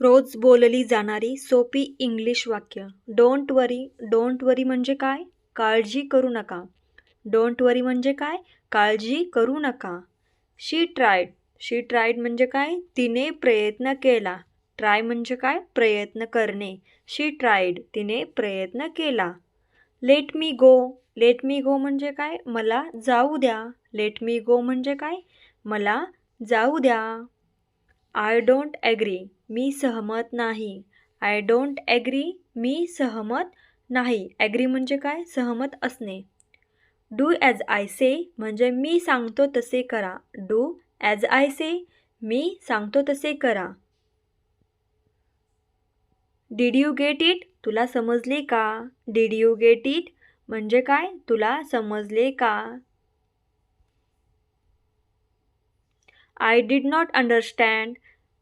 रोज बोलली जाणारी सोपी इंग्लिश वाक्य. डोंट वरी डोंट वरी म्हणजे काय? काळजी करू नका. डोंट वरी म्हणजे काय? काळजी करू नका. शी ट्रायड शी ट्रायड म्हणजे काय? तिने प्रयत्न केला. ट्राय म्हणजे काय? प्रयत्न करणे. शी ट्रायड तिने प्रयत्न केला. Let me go let me गो म्हणजे काय? मला जाऊ द्या. लेट मी गो म्हणजे काय? मला जाऊ द्या. आय डोंट ॲग्री मी सहमत नाही. आय डोंट ॲग्री मी सहमत नाही. ॲग्री म्हणजे काय? सहमत असणे. डू ॲज आय से म्हणजे मी सांगतो तसे करा. डू ॲज आय से मी सांगतो तसे करा. डीड यू गेट इट तुला समजले का? डीड यू गेट इट म्हणजे काय? तुला समजले का? आय डीड नॉट अंडरस्टँड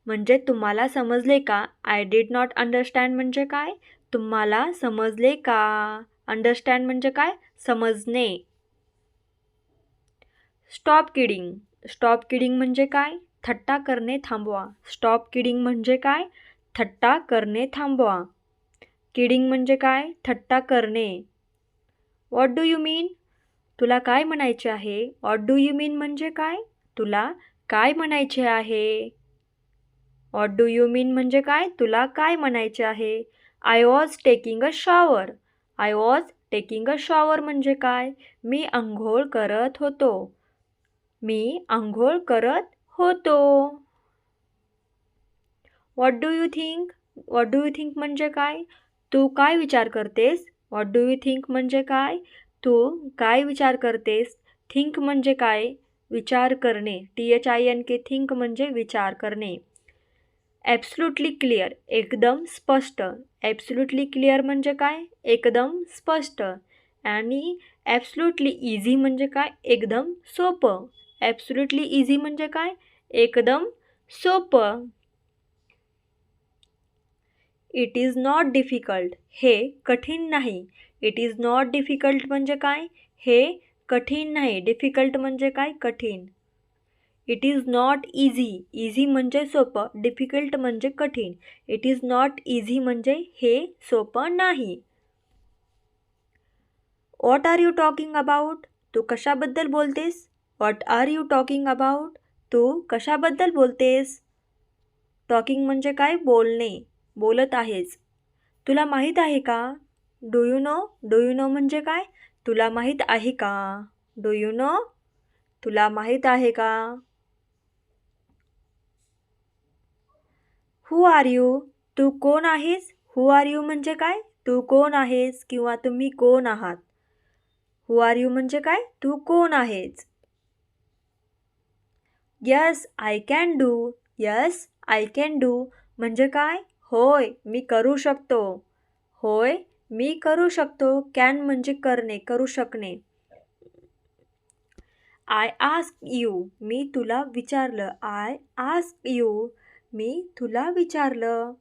म्हणजे तुम्हाला समजले का? आय डीड नॉट अंडरस्टँड म्हणजे काय? तुम्हाला समजले का? अंडरस्टँड म्हणजे काय? समजणे. स्टॉप किडिंग स्टॉप किडिंग म्हणजे काय? थट्टा करणे थांबवा. स्टॉप किडिंग म्हणजे काय? थट्टा करणे थांबवा. किडिंग म्हणजे काय? थट्टा करणे. वॉट डू यू मीन तुला काय म्हणायचे आहे? वॉट डू यू मीन म्हणजे काय? तुला काय म्हणायचे आहे? वॉट डू यू मीन म्हणजे काय? तुला काय म्हणायचे आहे? I was taking a shower I was taking a shower म्हणजे काय? मी आंघोळ करत होतो. मी आंघोळ करत होतो. What do you think what do you think म्हणजे काय? तू काय विचार करतेस? वॉट डू यू थिंक म्हणजे काय? तू काय विचार करतेस? थिंक म्हणजे काय? विचार करणे. T H I N K think म्हणजे विचार करणे. ॲब्सल्युटली क्लिअर एकदम स्पष्ट. ॲब्सल्युटली क्लिअर म्हणजे काय? एकदम स्पष्ट. आणि ॲब्सल्युटली इझी म्हणजे काय? एकदम सोपं. ॲब्सल्युटली इझी म्हणजे काय? एकदम सोपं. इट इज नॉट डिफिकल्ट हे कठीण नाही. इट इज नॉट डिफिकल्ट म्हणजे काय? हे कठीण नाही. डिफिकल्ट म्हणजे काय? कठीण. It is not easy easy म्हणजे सोपं. डिफिकल्ट म्हणजे कठीण. इट इज नॉट इझी म्हणजे हे सोपं नाही. What are you talking about तू कशाबद्दल बोलतेस? What are you talking about तू कशाबद्दल बोलतेस? टॉकिंग म्हणजे काय? बोलणे. बोलत आहेस. तुला माहीत आहे का? Do you know do you know म्हणजे काय? तुला माहीत आहे का? डू यू नो तुला माहीत आहे का? हू आर यू तू कोण आहेस? हू आर यू म्हणजे काय? तू कोण आहेस किंवा तुम्ही कोण आहात? हू आर यू म्हणजे काय? तू कोण आहेस? Yes I can do yes I can do म्हणजे काय? होय मी करू शकतो. होय मी करू शकतो. कॅन म्हणजे करणे करू शकणे. आय आस्क यू मी तुला विचारलं. आय आस्क यू मी तुला विचारलं.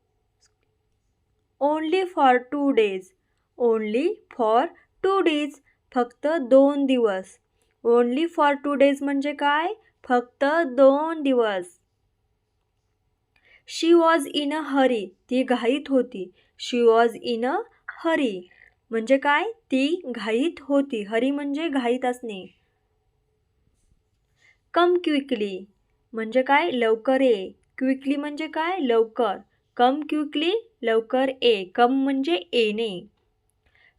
Only for two days only for two days फक्त दोन दिवस. ओनली फॉर टू डेज म्हणजे काय? फक्त दोन दिवस. She was in a hurry ती घाईत होती. She was in a hurry म्हणजे काय? ती घाईत होती. हरी म्हणजे घाईत असणे. कम क्विकली म्हणजे काय? लवकर ये. क्विकली म्हणजे काय? लवकर. कम क्विकली, लवकर ए. कम म्हणजे येणे.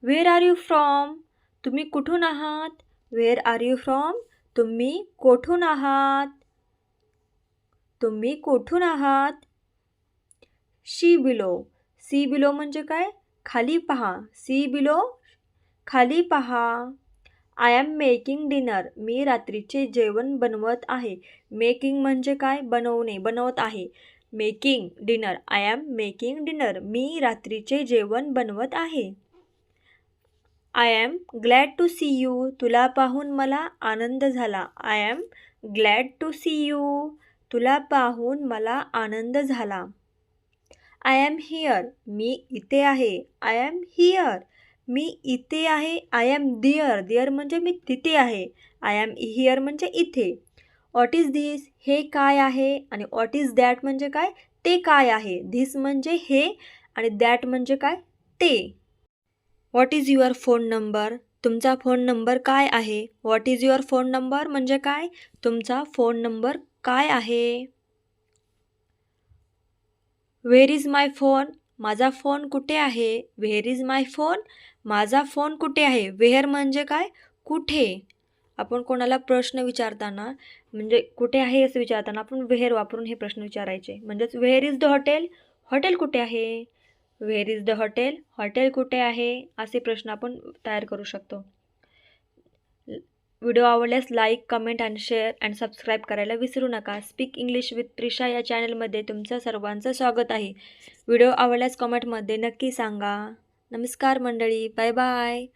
वेअर आर यू फ्रॉम तुम्ही कुठून आहात? वेअर आर यू फ्रॉम तुम्ही कोठून आहात? तुम्ही कुठून आहात? शी बिलो सी बिलो म्हणजे काय? खाली पहा. सी बिलो खाली पहा. I am making dinner. मी रात्रीचे जेवण बनवत आहे. मेकिंग म्हणजे काय? बनवणे. बनवत आहे. Making dinner. I am making dinner. मी रात्रीचे जेवण बनवत आहे. I am glad to see you. तुला पाहून मला आनंद झाला. I am glad to see you. तुला पाहून मला आनंद झाला. I am here. मी इथे आहे. I am here. मी इथे आहे आय ॲम दिअर दिअर म्हणजे मी तिथे आहे. आय ॲम हिअर म्हणजे इथे. वॉट इज धीस हे काय आहे? आणि वॉट इज दॅट म्हणजे काय? ते काय आहे? धिस म्हणजे हे आणि दॅट म्हणजे काय? ते. What is your phone number तुमचा फोन नंबर काय आहे? What is your phone number म्हणजे काय? तुमचा फोन नंबर काय आहे? वेर इज माय फोन माझा फोन कुठे आहे? व्हेर इज माय फोन माझा फोन कुठे आहे? व्हेअर म्हणजे काय? कुठे? आपण कोणाला प्रश्न विचारताना म्हणजे कुठे आहे असं विचारताना आपण व्हेअर वापरून हे प्रश्न विचारायचे. म्हणजेच where is the hotel hotel कुठे आहे? Where is the hotel hotel कुठे आहे? असे प्रश्न आपण तयार करू शकतो. व्हिडिओ आवडल्यास like comment and share and subscribe करायला विसरू नका. स्पीक इंग्लिश विथ प्रिशा या चॅनलमध्ये तुमचं सर्वांचं स्वागत आहे. व्हिडिओ आवडल्यास कमेंटमध्ये नक्की सांगा. नमस्कार मंडळी. Bye bye.